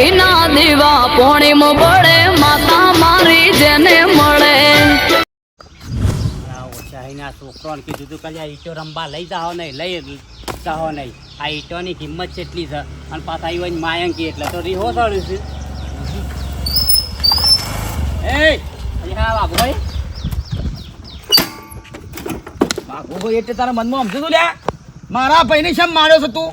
ઘીના દીવા પોણીમ બળે માતા મારી જેને મળે. છોકરો છોકરોને કીધું તું કે આ ઈટો રમવા લઈ જાઓ નહીં, લઈ જાઓ નહીં. આ ઈટોની કિંમત કેટલી છે? અને પાછા આવી માયંકી એટલે તો રીહો ચડ્યું છે. એ ભાઈ. વાઘભાઈ એટલે તારા મનમાં સમજુ તું લ્યા? મારા ભાઈને શેમ માર્યો છે તું?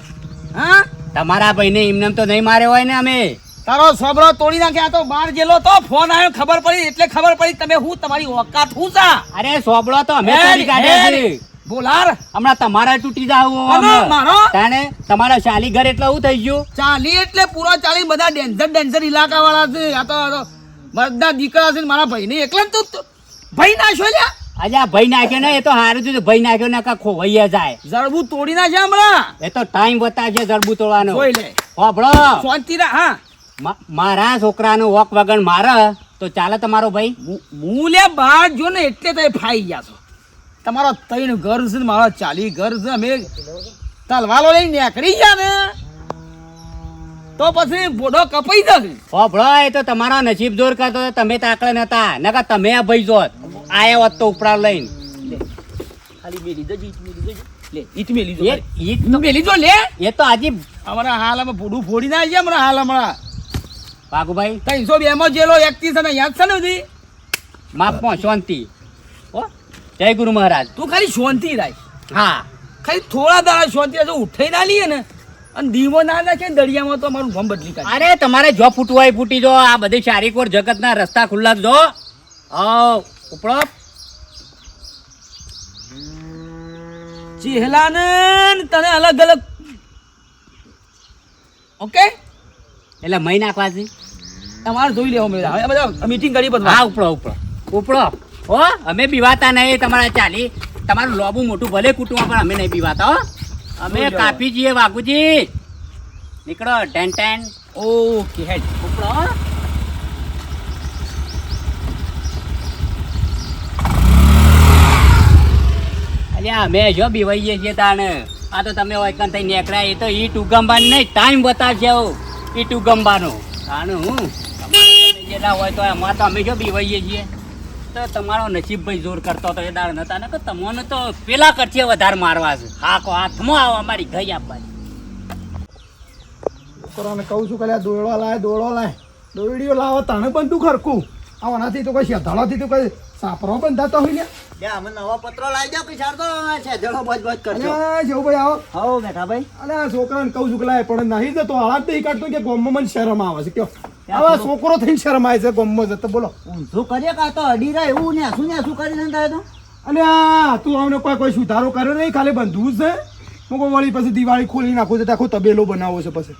હા? તમારા ભાઈને એમને તો નહીં માર્યો હોય ને અમે. તારો સબરો તોડી નાખ્યા તો બાર જેલો તો ફોન આવ્યો ખબર પડી એટલે ખબર પડી તમે હું તમારી ઓકાત હું સા? અરે સોબળો તો અમે તોડી કાઢ્યા છે. બોલાર. હમણાં તમારા તૂટી જાવ મારો? તાણે તમારા શાલી ઘર એટલે શું થઈ ગયું? ચાલી એટલે પૂરા ચાલી બધા ડેન્જર ડેન્જર ઇલાકા વાળા છે. આ તો બધા દીકરા છે મારા ભાઈને એકલા ને તો ભાઈ ના લ્યા. અલ્યા ભાઈ નાખ્યો ને એ તો હારું થયું ભાઈ નાખ્યો ને કા ખોવાઈ જાય. જડબું તોડી નાખ્યા હમણાં. એ તો ટાઈમ બતાવશે જરબુ તોડવાનો. હોભળો. શાંતિ હા. મારા છોકરાનો વોક વગર મારે તો ચાલે તમારો ભાઈ હું- લે બહાર જો ને એટલે તો ફાઈ ગયા છો. તમારો ત્રણ ઘર છે ને મારા ચાલી ઘર છે અમે તલવાલો લઈને નીકળી ગયા ને. તો પછી બોડો કપાઈ જશે. હોભળો એ તો તમારા નસીબ જોર કરતો તો તમે તાકડે નતા. નકા તમે આ ભાઈ જોત આયા હોત તો ઉપડા લઈને. ખાલી મેલી જજો ઈટ મેલી જજો લે ઈટ મેલી જો ઈટ તો- મેલી જો લે. એ તો આજે અમારા હાલ અમે ભૂડું ફોડી ના છે હમણાં હાલ હમણાં વાઘુભાઈ ત્રણસો બે માં જેલો એકથી છે ને યાદ છે ને બધી માપમાં શાંતિ. હો જય ગુરુ મહારાજ. તું ખાલી શાંતિ રાખ. હા. ખાલી થોડા દાડા શાંતિ ઉઠાઈ ના લઈએ ને. અને દીવો ના નાખે દરિયામાં તો અમારું ભમ બદલી કાઢે. અરે તમારે જો ફૂટવાય ફૂટી જો આ બધી ચારી કોર જગતના રસ્તા ખુલ્લા જો આવ ઉપડો. ચહેલાને તને અલગ અલગ. ઓકે? એટલે મહી નાખવા છે. તમારે જોઈ લેવો મેં હવે બધા મીટિંગ કરી હા ઉપડો ઉપડો. ઉપડો. હો અમે બીવાતા નહીં તમારા ચાલી. તમારું લોબુ મોટું ભલે કુટુંબ પણ અમે નહીં બીવાતા હો. અમે. કાપી જઈએ બાપુજી નીકળો ટેન ટેન. ઓકે હેડ. ઉપડો અલ્યા અમે જો બીવાઈએ છીએ તાને આ તો તમે વૈકન થઈ નીકળ્યા એ તો ઈ ટુગંબાનું નહીં ટાઈમ બતાવશે ઈ ટુગંબાનો. તાણે હું. તમારે તમે જેટલા હોય તો એમાં તો અમે જો બીવાઈએ છીએ. તો તમારો નસીબ ભાઈ જોર કરતો હતો એ દાળ નતા. ને કે તમને તો પેલા કરશે વધારે મારવા છે. હાકો હાથમાં આવો અમારી ગઈ આપવાની. છોકરાને કહું છું કે લ્યા લાય દોડો લાય. દોરડીઓ લાવો તને પણ તું ખરખું આવનાથી તો કોઈ શેધાળાથી તો કઈ સાપરો થતો હોય ને. અમે નવો પત્રો લાવી જાવ કે તો છે. જળો બજ બજ કરજો. જેવું ભાઈ આવો. હો બેઠા ભાઈ. અરે આ છોકરાને કહું છું કે લાય પણ નહીં જતો હાલાત નહીં કાઢતો કે ગોમમાં મને શરમ આવે છે કયો. આવા છોકરો થઈને શરમ આવે છે. ગોમમાં જતો બોલો. ઊંધું કરીએ કા તો અડી રહે એવું ને શું ને શું કરીને થાય તો? આ તું અમને કોઈ કોઈ સુધારો કર્યો નહીં ખાલી બંધવું છે. હું કોઈ વળી પછી દિવાળી ખોલી નાખું છે આખો તબેલો બનાવો છે પછી.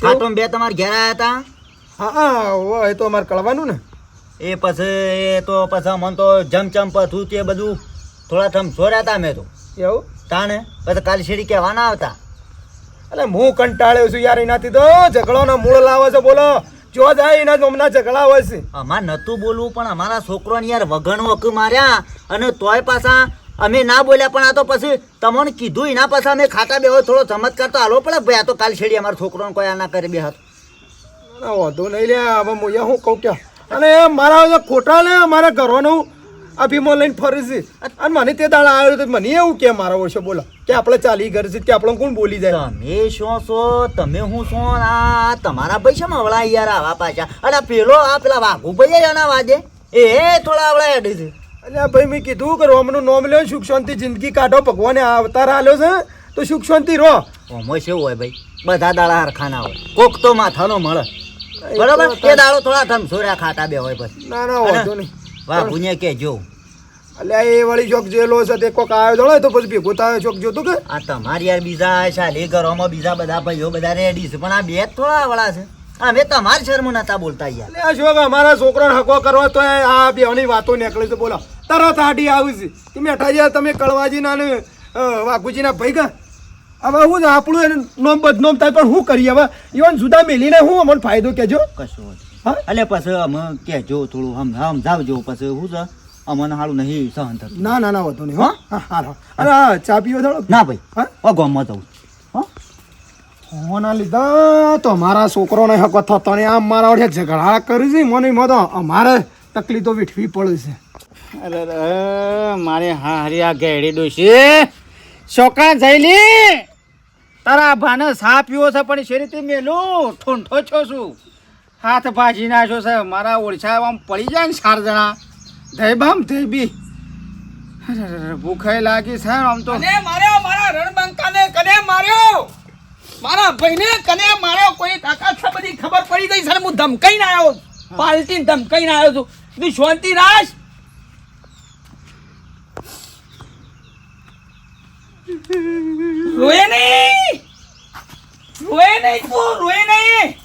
તો તે તું બે તમારા ઘેર હતા? હા એ તો અમારે કળવાનું ને. એ પછી એ તો પછી મન તો જમચમ પથું તે બધું થોડા થમ હતા મેં તો. એવું? તાણે? પછી કાલી શેરી કહેવા ના આવતા. અરે હું કંટાળ્યો છું યાર એનાથી તો. ઝઘડોનો મૂળ લાવે છે બોલો. જો જાય એના જ હમણાં ઝઘડા હોય છે. અમાર નતું બોલવું પણ અમારા છોકરોને યાર વગણ વક માર્યા અને તોય પાછા અમે ના બોલ્યા પણ આ તો પછી તમને કીધું એના પાછા અમે ખાતા બે થોડો ચમત્કાર તો હાલવો પડે ભાઈ. આ તો કાલ છેડી અમારા છોકરોને કોઈ આ ના કરે બે હાથ વાંધો નહીં લે હવે મોયા હું કહું ક્યાં? અને મારા ખોટાને મારા ઘરવાનું અભિમો લઈને ફરી છે. અને મને તે દાડા આવ્યો તો મને એવું કે મારા વર્ષે બોલો કે આપણે ચાલી ઘર છે કે આપણે કોણ બોલી જાય? તમે શું છો? તમે હું છો? આ તમારા ભાઈ છે હવળા યાર આવા પાછા. અને પેલો આ પેલા વાઘુ ભાઈ એના વાજે? એ થોડા આવડા હેડે છે. એટલે ભાઈ મેં કીધું કે રોમનું નોમ લ્યો સુખ શાંતિ જિંદગી કાઢો ભગવાને આ અવતાર આલ્યો છે તો સુખ શાંતિ રહો. ઓમો શું હોય ભાઈ. બધા દાડા હરખાના હોય. કોક તો માથાનો મળે. બરોબર? એ દાડો થોડા ધમસોર્યા ખાતા બે હોય પછી. ના ના વાંધો નહીં. વાઘુને કેજો એટલે એ વળી ચોક જેલો છે તે કોક આવ્યો જણાય તો પછી ભેગો થાય ચોક જોતું કે? આ તમારી યાર બીજા શાલી ઘરોમાં બીજા બધા ભાઈઓ બધા રેડી છે પણ આ બે થોડા વળા છે. અમે તમારી શરમ નતા બોલતા યાર. આ શોખ અમારા છોકરાને હકો કરવા તો આ બેવાની વાતો નીકળે છે બોલો. તરત આડી આવી છે. તમે અઠાજી તમે કળવાજીના ને વાઘુજીના ભાઈ ગા. હવે હું આપણું એને નોમ બદનોમ થાય પણ શું કરીએ હવે? ઈવન જુદા મેલીને હું અમને ફાયદો કહેજો. કશું હા? એટલે પછી અમે કહેજો થોડું હમ સમજાવજો પછી શું છે? અમને સારું નહીં સહન થતું. ના ના ના વધુ નહીં હો. હા હા હા. અરે હા, ચા પીવો થોડો ના ભાઈ હા? ઓ ગામમાં જવું મોના લીધા તો મારા છોકરોને હકો થતો ને આમ મારા વડે ઝઘડા કરી છે મને એમાં તો અમારે તકલીફો વીઠવી પડે છે. અરે મારે હા હરિયા આ ગેડી ડોશી. છોકરા જઈલી તારા ભાને સા પીવો છે પણ શેરીથી મેલું? ઠૂંઠો છો છું હાથ ભાજી નાખ્યો છે. મારા ઓળછા આમ પડી જાય ને ચાર જણા. ધૈબામ ધૈબી અરે અરે અરે, ભૂખાઈ લાગી છે આમ તો. માર્યો? મારા રણબંકાને કને માર્યો? મારા ભાઈને કને માર્યો? કોઈ તાકાત છે બધી ખબર પડી ગઈ સર ને? હું ધમકાઈને આવ્યો પાલટીને ધમકાઈને આવ્યો છું. તું શાંતિ રાખ. રોએ નહીં! રોએ નહીં તું રોએ નહીં!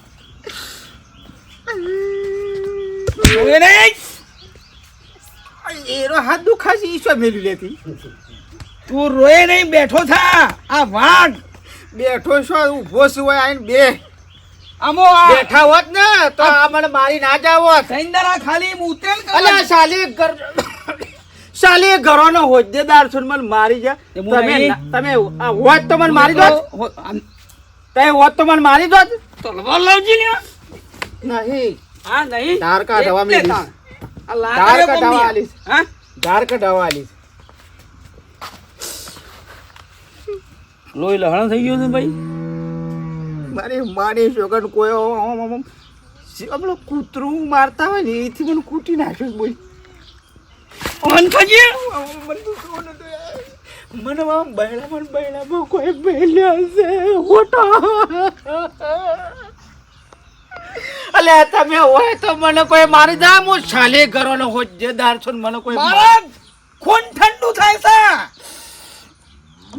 રોએ નહીં! એનો હાથ દુખાશે ઈશ્વર મેલી લેતી? તું રોએ નહીં બેઠો થા. આ વાઘ. બેઠો છો ઊભો છું હોય આઈને બે. અમો બેઠા હોત ને તો આ મને મારી ના જાવ સૈંદરા ખાલી ઉતરેલ અલ્યા સાલી સાલી ઘરોનો હોદ્દેદાર છો મને મારી જા તમે તમે હોત તો મને મારી દો તે હોત તો મને મારી દો તલવાર લાવજી ને નહીં. હા નહીં. ધાર કાઢવા મેલી ધાર કાઢવા આલીસ હા? ધાર કાઢવા આલીશ લોહી લહણ થઈ ગયું છે ભાઈ? મારી માની છોકર કોઈ આમ આમ આમ કૂતરું મારતા હોય ને એથી મને કૂટી નાખ્યું બોલ. ઓન ખજી? મને આમ બહેલા મને કોઈ બહેલ્યા છે હોટા અલે તમે હોય તો મને કોઈ મારી દા હું છાલે ઘરોનો હોજેદાર છું મને કોઈ ખૂન ઠંડુ થાય છે.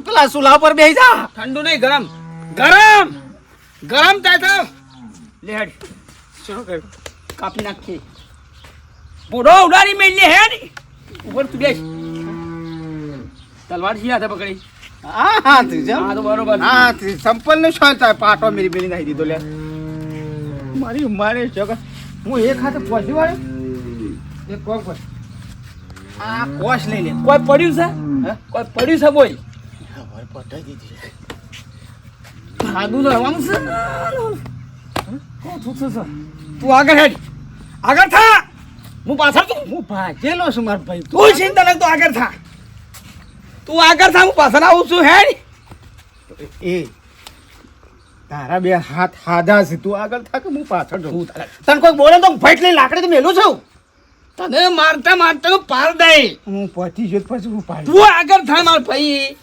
પેલા સુલા પર બેસી જા. ઠંડુ નહીં ગરમ. ગરમ. ગરમ થાય છે. લેડ શું કાપી નાખી. બોડો ઉડાડી મેલી હે ની ઉપર તું બેસ. તલવાર જી હાથે પકડી? હા હા તું જા હા તો બરોબર. હા સંપલ ને શું થાય. પાટો મેરી મેરી નાખી દીધો લે. મારી મારે જગત હું એક હાથે પહોંચી વાળે? એક કોક પર આ કોશ લઈ લે. કોઈ પડ્યું છે? કોઈ પડ્યું છે બોલ? સાદું રહેવાનું તો કોથું છે. તું આગળ હેડ. આગળ થા! હું પાછળ છું. હું ભાગેલો છું મારા ભાઈ તું ચિંતા નહીં તું આગળ થા. તું આગળ થા હું પાછળ આવું છું હે એ તારા બે હાથ હાદા છે તું આગળ થા કે હું પાછળ જઉં તને કોઈ બોલે તો ફાઈટ લઈ લાકડી તો મેલું છું? તને મારતા મારતા પાર દે હું પહોંચી જઈશ પછી હું પાડી તું આગળ થા માર ભાઈ.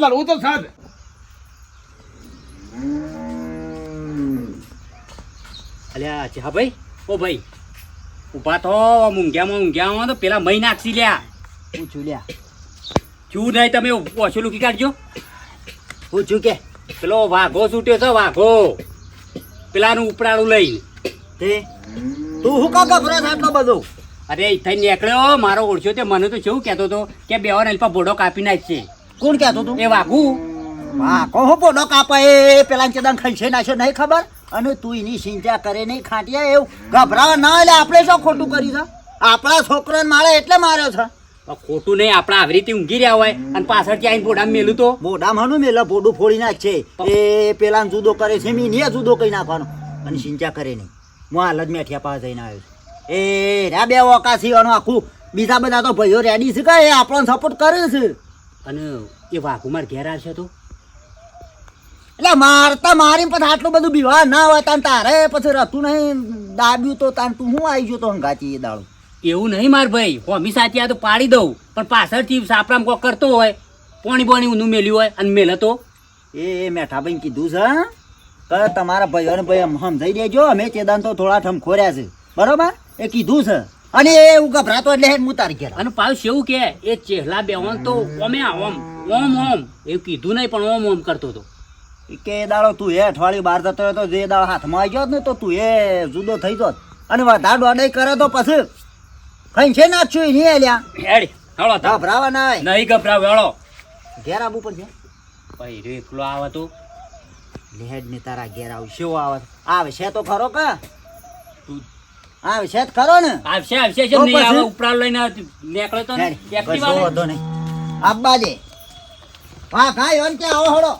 લડવું તો સાદ અલ્યા ચા ભાઈ? ઓ ભાઈ ઊભા તો મૂંઘ્યામાં ઊંઘ્યામાં તો પેલા મહી નાખશી લ્યા. પૂછું લ્યા. છું નહીં તમે ઓછું લૂકી કાઢજો. પૂછું કે? પેલો વાઘો છૂટ્યો છે વાઘો. પેલાનું ઉપરાળું લઈને. તે? તું હું કા ગભરા છે આટલો બધો? અરે થઈ નીકળ્યો મારો ઓળખ્યો તે. મને તો કેવું કહેતો હતો કે બે વાર અલ્પા બોડો કાપી નાખશે. કોણ કહેતો તું? એ વાઘું. વાઘો કહો બોડો કાપા? એ પેલા ખાઈ છે નાખ્યો નહીં ખબર? અને તું એની ચિંતા કરે નહીં ખાંટિયા એવું ગભરાવા ના એટલે આપણે શું ખોટું કર્યું છે? આપણા છોકરાને મારે એટલે માર્યો છે. ખોટું નહીં આપણે આવી રીતે ઊંઘી રહ્યા હોય અને પાછળથી આવીને બોડામ મેલું તો? બોડામ માનું મેલા? બોડું ફોડી નાખશે એ પેલા જુદો કરે છે મી ને જુદો કરી નાખવાનો. અને ચિંતા કરે નહીં. હું હાલ જ મેઠિયા પાસે જઈને આવ્યો છું. એ રહ્યા બે ઓકાસી આખું. બીજા બધા તો ભાઈઓ રેડી છે કે? એ આપણો સપોર્ટ કરે છે. અને એ વાઘુમાર ઘેર આવશે તો? એટલે મારતા મારી પછી આટલું બધું વિવાહ ના હોય તાન તારે પછી રહેતું નહીં. દાબ્યું તો તાન તું હું આવી ગયો તો હંગાતી એ દાડો. એવું નહીં માર ભાઈ. હોમી સાચી આ તો પાડી દઉં. પણ પાછળથી સાપરામ કોક કરતો હોય પોણી પોણી ઊંધું મેલ્યું હોય અને મેલે તો એ મેઠાભાઈ કીધું છે કે તમારા ભાઈઓને ભાઈ હમ સમજાઈ દેજો અમે ચેદાન તો થોડા ઠમખોર્યા છે. બરોબર? એ કીધું છે. અને એ હું ગભરાતો એટલે હું તારી ઘેર. અને પાછું એવું કે? એ ચેહલા બેવાન તો ઓમે ઓમ ઓમ ઓમ. એવું કીધું નહીં પણ ઓમ ઓમ કરતો હતો. કે દાડો તું એ અઠવાડિયું બહાર જતો રહ્યો તો જે દાડો હાથમાં આવી ગયો ને તો તું એ જુદો થઈ જોત અને વધારે દોડાઈ કરે તો પછી કઈ છે નાખ્યું એ નહીં આલ્યા હેડ હળો ગભરાવા ના નહીં ગભરાવ હળો ઘેર આવવું પડશે ભાઈ રે એકલો આવે તો. લેડ ને તારા ઘેર આવ શું આવે આવશે તો ખરો કે? આવે છે ખરો ને? આવશે આવશે છે નહીં આવે ઉપરા લઈને નીકળે તો એક્ટિવા. વાંધો નહીં. આબા દે હા કાંઈ હોય કે આવો હળો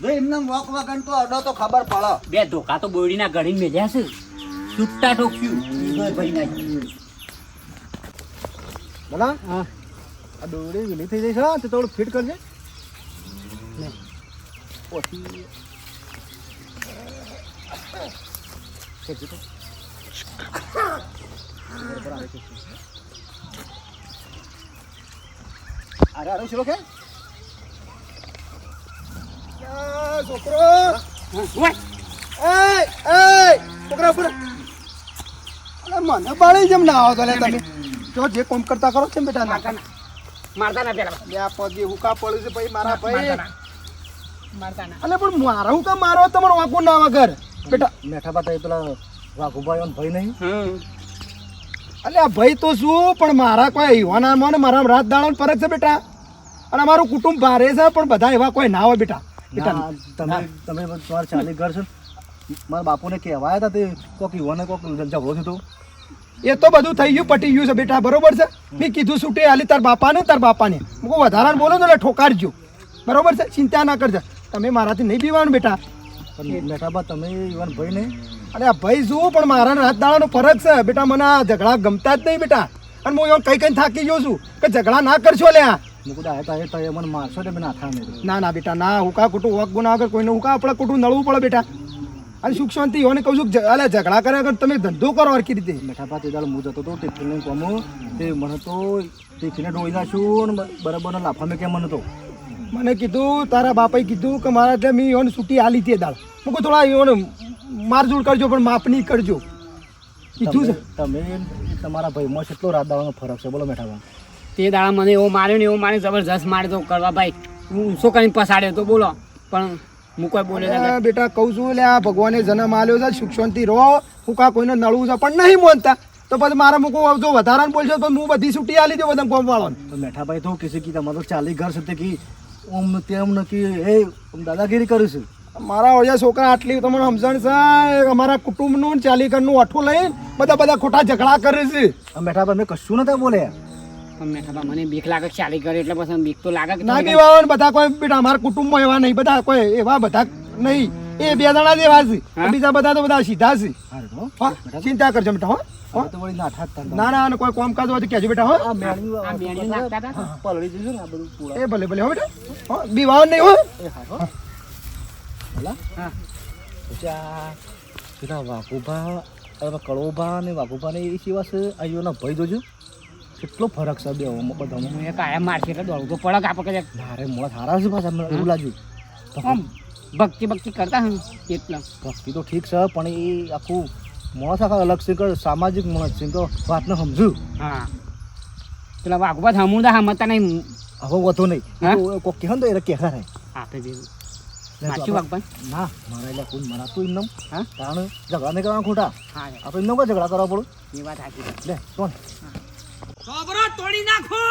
જો એમને વોક વગન તો અડો તો ખબર પડો. બે ધોકા તો બોયડીના ગળીને મેલ્યા છે. છૂટા ઠોક્યું. ભાઈ બોલા? આ દોરડી વીલી થઈ જશે તે થોડું ફિટ કરજે. અરે અરે શું કે? છોકરો. ઓય, એય એય છોકરા ઉપર. અરે મને બાળી જેમ ના આવો તો લે તમે. જો જે કોમ કરતા કરો છે ને બેટા ના. મારતા ના. પેલા. આ પગે હુકા પડ્યું છે ભાઈ મારા ભાઈ. મારતા ના. અલે પણ મારા હું કામ મારો તમારો વાંકું ના વગર બેટા. મેઠા બાતા પેલા વાઘુભાઈ ભાઈ નહીં. અલે આ ભાઈ તો શું? પણ મારા કોઈ યુવાના મને મારા રાત દાડો ફરક છે બેટા. અને અમારું કુટુંબ ભારે છે પણ બધા એવા કોઈ ના હોય બેટા. ના, તમે તમે તમારા ચાલી ઘર છે. મારા બાપુને કહેવાયા હતા તે કોક યુવાને કોક ઝઘડો થતો એ તો બધું થઈ ગયું પટી ગયું છે બેટા બરોબર છે? મેં કીધું છૂટી હાલી તાર બાપાને તાર બાપાને. હું કહું વધારાને બોલો તો એટલે ઠોકારજો. બરોબર છે? ચિંતા ના કરજો તમે મારાથી નહીં પીવાનું બેટા. પણ તમે યુવાન ભાઈ નહીં અરે આ ભાઈ જુઓ પણ મારા ને રાત દાડાનો ફરક છે. બેટા મને આ ઝઘડા ગમતા જ નહીં બેટા. અને હું એમ કઈ કઈ થાકી ગયો છું કે ઝઘડા ના કરશો લ્યા. ના ના બેટા ના હુકા કુટું વક ગુના વગર કોઈને હુકા આપણે કુટું નળવું પડે બેટા? અને સુખ શાંતિ હોને કહું છું કે અલે ઝઘડા કરે તમે ધંધો કરો આખી રીતે. બેઠા તે દાડો હું જતો હતો ટિફિન લઈને કોમો તે મને તો ટિફિને ડોઈ નાખ્યું ને બરાબર લાફા મેં કેમ મને તો. મને કીધું તારા બાપાએ કીધું કે મારા એટલે મેં યોને છૂટી આલી તે દાળ હું કહું થોડા યોને મારઝૂડ કરજો પણ માપની કરજો. કીધું છે. તમે તમે તમારા ભાઈમાં કેટલો રાત દાવાનો ફરક છે? બોલો મેઠા બા તે દાડા મને એવો માર્યો ને એવો મારે જબરજસ્ત માર્યો તો કરવા ભાઈ. હું શું કરીને પસાડ્યો તો બોલો. પણ હું કોઈ બોલે બેટા કહું છું એટલે આ ભગવાને જન્મ આલ્યો છે શિક્ષણથી શાંતિ હું હુકા કોઈને નળવું છે પણ નહીં બોલતા તો પછી મારા મૂકો જો વધારાને બોલશો તો હું બધી છૂટી આલી દઉં બધા કોમ વાળો તો મેઠાભાઈ તો કિસી કી તમારો ચાલી ઘર છે કે ઓમ તેમ નથી કી એ ઓમ દાદાગીરી કરીશું છે. મારા ઓળિયા છોકરા આટલી તમને સમજણ છે અમારા કુટુંબનું ચાલી ઘરનું અઠું લઈને બધા બધા ખોટા ઝઘડા કરે છે. મેઠાભાઈ મેં કશું નતા બોલ્યા. મેં ખબર મને બીક લાગે ચાલી કરે એટલે પછી બીક તો લાગે ના પીવા બધા કોઈ બેટા અમારા કુટુંબમાં એવા નહીં બધા કોઈ એવા બધા નહીં. એ બે જણા દેવા છે. બીજા બધા તો બધા સીધા છે. ચિંતા કરજો બેટા હો. હો? હવે તો વળી નાઠા જ હતા. ના ના અને કોઈ કામકાજ હોય તો કેજો બેટા હો. ને એ ભલે ભલે હો બેટા. હો બીવાન નહીં હો. પેલા કળોભા ને બાપુભા ને એ સિવાય છે અહીંયોના ભાઈ જોજો. કેટલો ફરક છે બે બધામાં હું એક આયા મારશે એટલે દોડું. તો પડે કે આપણે કદાચ મારે મોડા સારા છે પાછા મને એવું લાગ્યું. આમ ભક્તિ ભક્તિ કરતા હું એટલા. ભક્તિ તો ઠીક છે પણ એ આખું માણસ આખા અલગ છે સામાજિક માણસ કે વાતને સમજુ હા. પેલા વાઘુબા હમુદા હમતા નહીં. હવે વધુ નહીં? તો કોક કહે ને તો એ કહેતા રહે. આપે તો સાચું આપણે- ના મારા એટલે કોઈ મરાતું હા? કારણ ઝઘડા નહીં કરવા ખોટા. હા આપણે એમને કોઈ ઝઘડા કરવા પડે. એ વાત સાચી. લે કોણ ખબરો તોડી નાખો.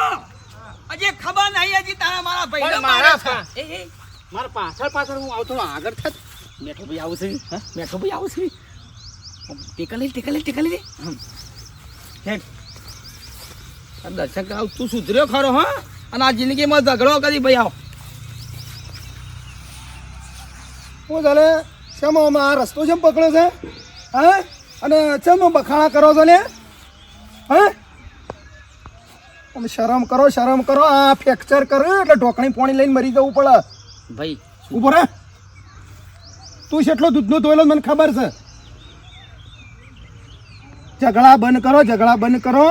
હજી ખબર નહીં હજી તારા મારા ભાઈ મારા એ મારા પાછળ પાછળ હું આવતો આગળ થત મેઠો ભાઈ આવું છે. હા? મેઠો ભાઈ આવું છે. ટેકા લઈ ટેકા લઈ ટેકા લઈ. દર્શક આવ તું સુધર્યો ખરો હા? અને આ જિંદગીમાં ઝઘડો કરી ભાઈ આવ. હું ચાલે શેમ આમ આ રસ્તો જેમ પકડ્યો છે હા? અને ચમ બખાણા કરો છો ને? હા? તમે શરમ કરો શરમ કરો. આ ફ્રેક્ચર કર્યું એટલે ઢોકણી પોણી લઈને મરી જવું પડે. ભાઈ ઊભો રે તું કેટલો દૂધનો ધોયેલો મને ખબર છે. ઝઘડા બંધ કરો ઝઘડા બંધ કરો.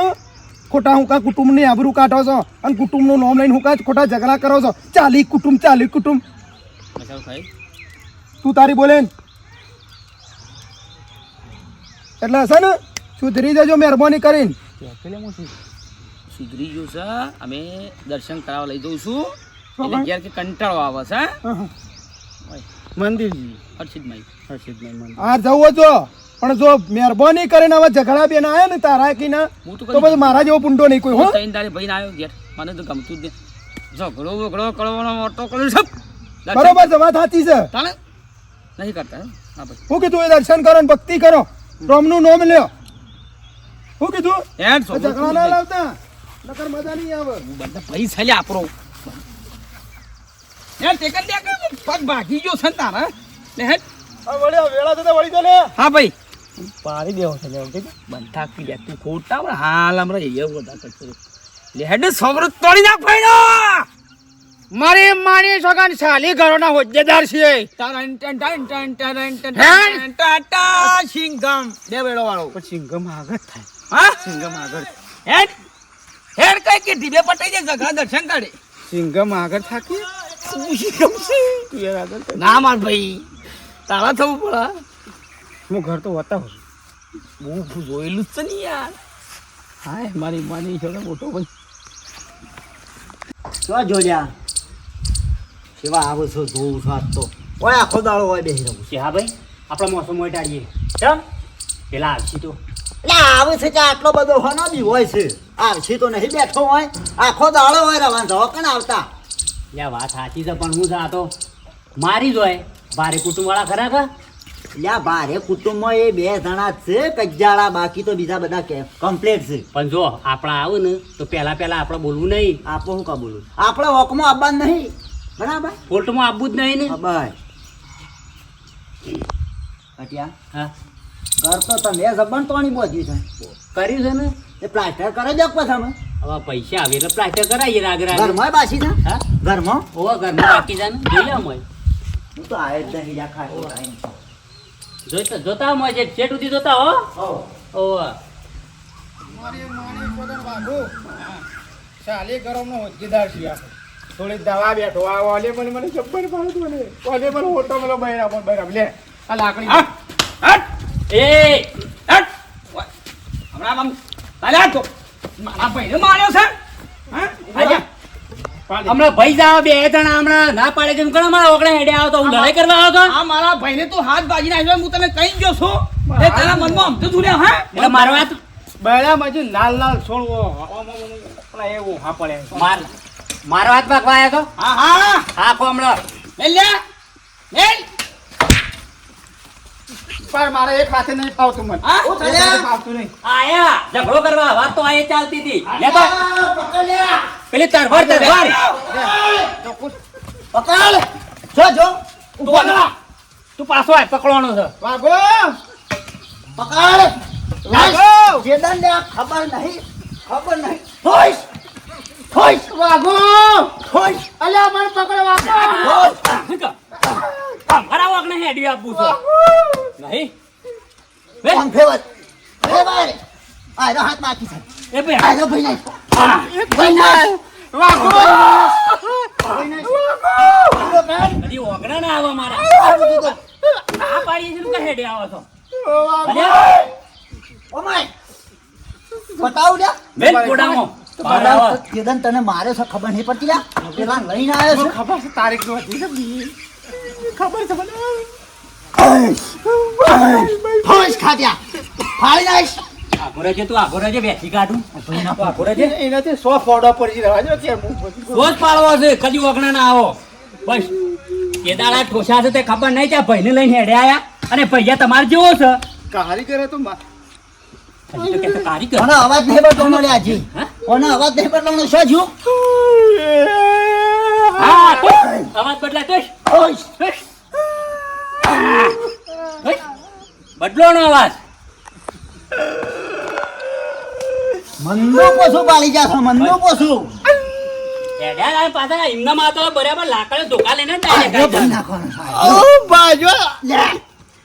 ખોટા હુંકા કુટુંબની આબરૂ કાઢો છો અને કુટુંબનું નામ લઈને હુંકા ખોટા ઝઘડા કરો છો. ચાલી કુટુંબ ચાલી કુટુંબ. તું તારી બોલે એટલે હશે ને સુધરી જજો મહેરબાની કરીને. સુધરી ગયું છે. અમે દર્શન કરાવવા લઈ જઉં છું. એટલે ઘેર કે કંટાળો આવે છે મંદિરજી. હર્ષિતભાઈ. હર્ષિતભાઈ મંદિર. આ જવો જો. પણ જો મહેરબાની કરીને હવે ઝઘડા બેન આવ્યા ને તારા કી ના હું તો પછી મારા જેવો પુંડો નહીં કોઈ હો ત્રણ તારે ભાઈ આવ્યો ઘેર. મને તો ગમતું જ નહીં. ઝઘડો બગડો કરવાનો મોટો કર્યો સબ બરોબર છે વાત સાચી છે. તાણે? નહીં કરતા હે? હું કીધું એ દર્શન કરો ને ભક્તિ કરો. રોમનું નોમ લ્યો. હું કીધું? ઝઘડા ના લાવતા. નકર મજા નહીં આવે બધા ભાઈ છે આપણો યાર તે કર દે કે પગ ભાગી ગયો છે ને તારા લે હે વળી આ વેળા થતા વળી તો લે હા ભાઈ પાડી દેવો છે લેવો બંધા કી લે તું ખોટા પણ હાલ હમણાં એ બધા કરતો લે હેડ સવર તોડી નાખ ભાઈનો મારે માણી સગન સાલી ઘરોના હોદ્દેદાર છે ટન ટન ટન ટન ટન ટન ટન ટાટા સિંગમ બે વેળો વાળો પછી સિંગમ આગળ થાય હા સિંગમ આગળ હેડ હેડ કઈ કે ઢીબે પટાઈ દે જગા દર્શન કરે. સિંગમ આગળ થાકી. ના માર ભાઈ તારા થવું પડે. હું ઘર તો બતાવું હું જોયેલું જ છે ને યાર. હા મારી માની છે મોટો ભાઈ. શું જોડ્યા. કેવા આવો છો જોઉં છું આજ તો. ઓય આખો દાડો હોય બેસી રહું છે. હા ભાઈ આપણા મોસમ મોટાડીએ ચમ? પેલા આવશી તો. આવે છે કે આટલો બધો હોનો બી હોય છે. આવશે તો નહીં બેઠો હોય. આખો દાડો હોય રવાન જવા કણ આવતા? યા વાત સાચી છે પણ હું છે આ તો મારી જ હોય. ભારે કુટુંબવાળા ખરા કા લ્યા ભારે કુટુંબમાં એ બે જણા છે કજાળા બાકી તો બીજા બધા કે કમ્પ્લીટ છે. પણ જો આપણા આવું ને તો પહેલા પહેલા આપણે બોલવું નહીં. આપો હું કા બોલું? આપણે હોકમાં આવવાનું નહીં. બરાબર? ફોલ્ટમાં આવવું જ નહીં ને. ભાઈ અટિયા હા. ઘર તો તમે જબન તોણી બોધ્યું છે. કર્યું છે ને? એ પ્લાસ્ટર કરે દો પછી અમે હવે પૈસા આવે એટલે પ્લાસ્ટર કરાવીએ રાગ રાગ. ઘરમાં બાસી છે? હા? ઘરમાં? ઓ ઘરમાં બાકી જાય ને? જોઈ લે મોય. હું તો આયે જ નહીં. જોઈતા જોતા મોય જે છેટ ઉધી જોતા હો. હો. ઓવા. ચાલે ગરમનો હોદ્દેદાર છે આપણે. થોડી દવા બેઠો. આ ઓલે મને મને જબ્બર પાડતું મને ઓલે. મને ઓટો મને બૈરા પણ બૈરા લે આ લાકડી હટ એ હમણાં આમ તાલ્યા તો મારા ભાઈને માર્યો છે હમણાં ભાઈ જાવ બે જણા હમણાં ના પાડે તેમ ઘણા મારા ઓગણે હેડે આવો તો હું લડાઈ કરવા આવ્યો તો? આ મારા ભાઈને તો હાથ બાજીને આવ્યો હું તને કહી ગયો છું. એ તારા મનમાં અમતું છું લે હા? એટલે મારવા તું બૈરા માં લાલ લાલ છોડવો. એવું હા પડે. માર મારવા જ પાકવા આવ્યો તો? હા હા. હા કો હમણાં. મેલ લે મેલ. પણ મારે એક હાથે નહીં ફાવતું મને. હા? એક હાથે ફાવતું નહીં. આયા. ઝઘડો કરવા વાત તો આયે ચાલતી હતી. લે તો. પેલી તરવાર તરવાર પકડ. જો જો. તું આગળ. તું પાછો આય પકડવાનો છે. વાગો પકડ. વાગો જેદન લે ખબર નહીં ખબર નહીં. હોઈશ. હોઈશ વાગો. હોઈશ અલ્યા મને પકડ વાગો. કામ કરાવો કે નહીં હેડી આપું છું. નહીં? બે. આમ ફેવત ફેવત આ એનો હાથ નાખી છે. એ બે. આ એનો ભાઈ નહીં ભાઈ વાગો. કદી ઓગણા ના આવા મારા. આ પાડી છે ને હેડી આવો છો. અલ્યા, ઓ માય બતાવ લ્યા. બેન કોડામાં જેદન તને માર્યો છે ખબર નહીં પડતી લ્યા પેલા લઈને આવ્યો છે. ખબર છે તારીખ નો હતી ખબર છે મને. ફાડી નાખીશ આગો રહેજે તું આગો રહેજે બેસી કાઢું તું એનાથી સો ફોડો પડી છે કે હું રોજ પાડવો છે કદી વગણા ના આવો. બસ. દાડા ઠોસા છે તે ખબર નહીં ત્યાં ભાઈને લઈને હેડે આયા? અને ભૈયા તમારે જેવો છે? કારીગર તો તો કારીગર. અવાજ નહીં હા? કોનો અવાજ નહીં બદલવાનો શું છું હા અવાજ બદલાય બદલોનો અવાજ. મંદો પોસું પાડી જા છો? મંદો પોસું પાછા. એમના માં તો બરાબર લાકડે ધોકા લઈને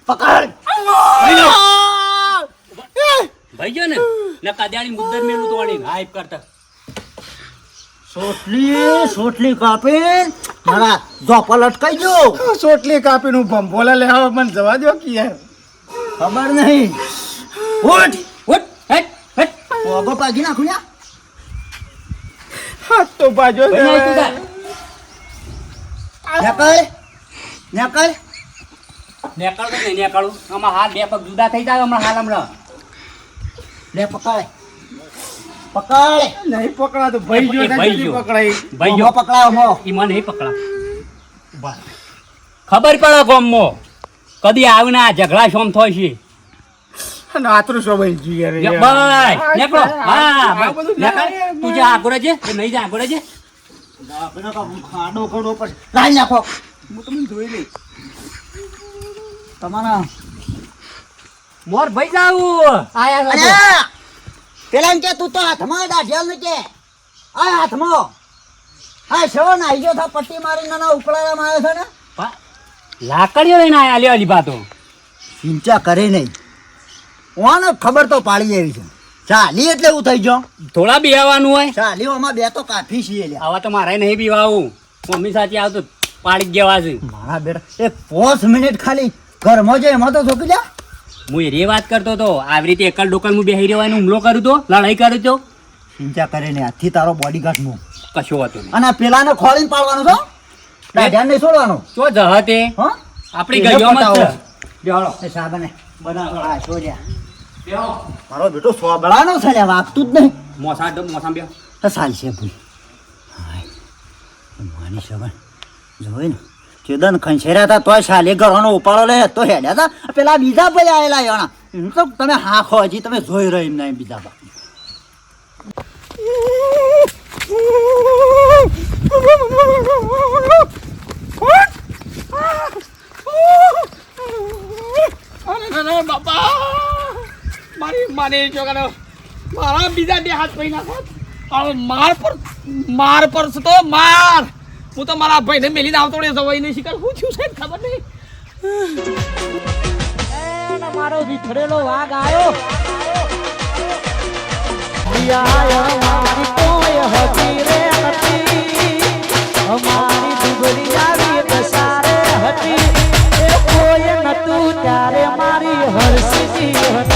પકડ. ભાઈ જો ને ને કદ્યાણી મુદ્દર મેલું તોડી હાઈપ કરતા. સોટલી સોટલી કાપી મારા જોપા અટકાઈ ગયો. સોટલી કાપી નું ભંભોલા લેવા મને જવા દો કે ખબર નહીં. ઉઠ ઉઠ, હટ હટ. ઓગો પાગી નાખું લ્યા. હાથ તો બાજો તું. નેકળ નેકળ. નેકળું કે નહીં નેકળું. આમાં હાથ બે પગ જુદા થઈ જાય હમણાં હાલ હમણાં. લે પકડ. પકડ. નહીં પકડાતું ભાઈ જો ભાઈ જો. પકડાઈ ભાઈ જો. પકડાવો મો ઈ મને નહીં પકડા ખબર પડે મો કદી આવના ના ઝઘડા શોમ થાય છે? નાતરું સોભાઈ જી યાર લે, બસ નીકળો. હા આ બધું તું જા આગળ છે નહીં જા આગળ છે ખાડો ખાડો પર. લાઈ નાખો. હું તમને જોઈ લઈ તમારા મોર ભાઈ જાવું. આયા અરે! પેલા કે તું તો હાથમાં દાઢિયાલ ને કે. આ હાથમાં. હા શો નાઈ ગયો થા પટ્ટી મારી નાના ઉકળારામાં આવ્યો છે ને? લાકડીઓ લઈને આયા લ્યો લીબા તો. ચિંતા કરે નહીં. ઓને ખબર તો પાડી એવી છે. ચાલી એટલે એવું થઈ ગયો થોડા બેહવાનું હોય. ચાલી આમાં બે તો કાફી છીએ આવા તો મારે નહીં પીવાવું મમ્મી સાચી આવતો પાડી જવા છે. મારા બેટા એક પાંચ મિનિટ ખાલી ઘરમાં જઈ એમાં તો છોકી લ્યા હું એ વાત કરતો હતો આવી રીતે એકલ ડોકલ હું બેહી રહેવાનો હુમલો કરું તો લડાઈ કરું તો? ચિંતા કરે ને આથી તારો બોડીગાર્ડનું કશો હતો અને આ પેલાને ખોળીને પાડવાનો છો? ધ્યાન નહીં છોડવાનો. ચો જહતે હા? આપણી ગયો મત. બેહાડો એ સાબને બનાવો. આ છોડ્યા મારો બેટો સોબળાનો છે વાગતું જ નહીં. મોસા મોસા બે. સાલ છે ભાઈ. હાય. માની સગન જોઈ ને. ચેદન ખંચેર્યા હતા તોય શાલે ઘરનો ઉપાડો લે, તો હેડ્યા હતા પેલા બીજા ભાઈ આવેલા એના એનું તો તમે હા ખો હજી તમે જોઈ રહી એમના બીજા બાપા. મારી મારી છોકરો મારા બીજા બે હાથ પૈના માર પર માર પર તો માર. હું તો મારા ભાઈને મેલી આવતો રહેતો હોય નહીં શિકાર હું થયું સાહેબ ખબર નહીં. મારો વિખરેલો વાઘ આવ્યો હતી એ કોઈ નતું ત્યારે મારી હરસી હતી.